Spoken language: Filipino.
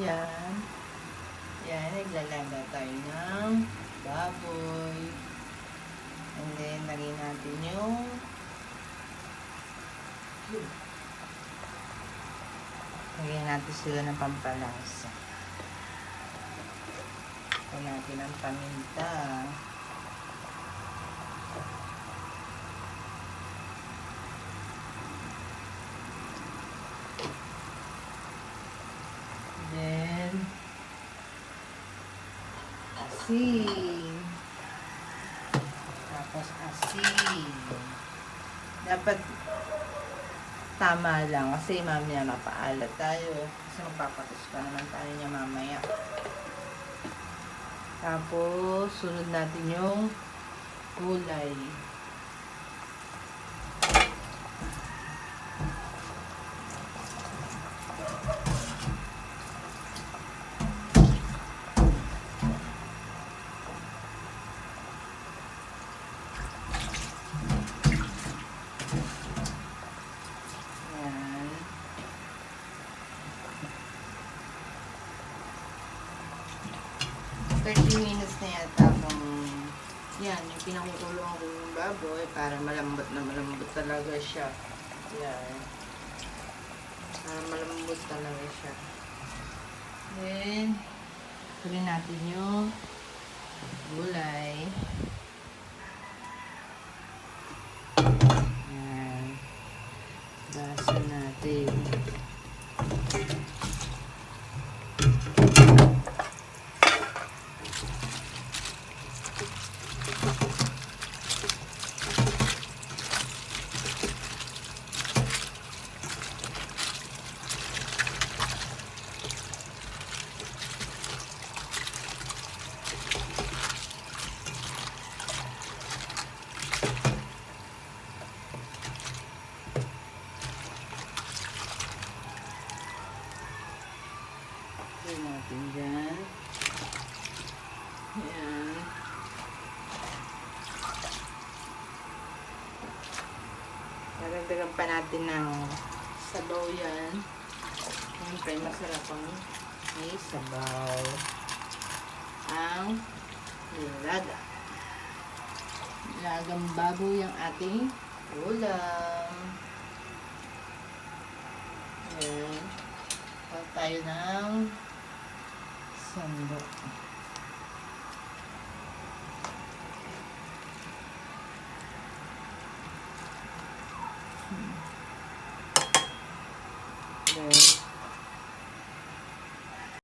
Yan. Yan, naglalaga tayo ng baboy. And then, lagyan natin yung Lagyan natin sila ng pampalasa. Lagyan natin ang paminta. Then, asin. Tapos asin. Dapat tama lang kasi mamaya mapaalat tayo. Kasi magpapatos pa naman tayo niya mamaya. Tapos, sunod natin yung gulay. 30 minutes na yata akong yan, yung pinakukuluan ko yung baboy para malambot na malambot talaga siya. Yan. Para malambot talaga siya. Then, kunin natin yung gulay. Lagyan natin dyan. Yan. Naragdagan pa natin ng sabaw yan. Siyempre, masarap ang may sabaw. Ang nilaga. Nilagang baboy ang ating ulam. Ayan. Huwag tayo ng サンド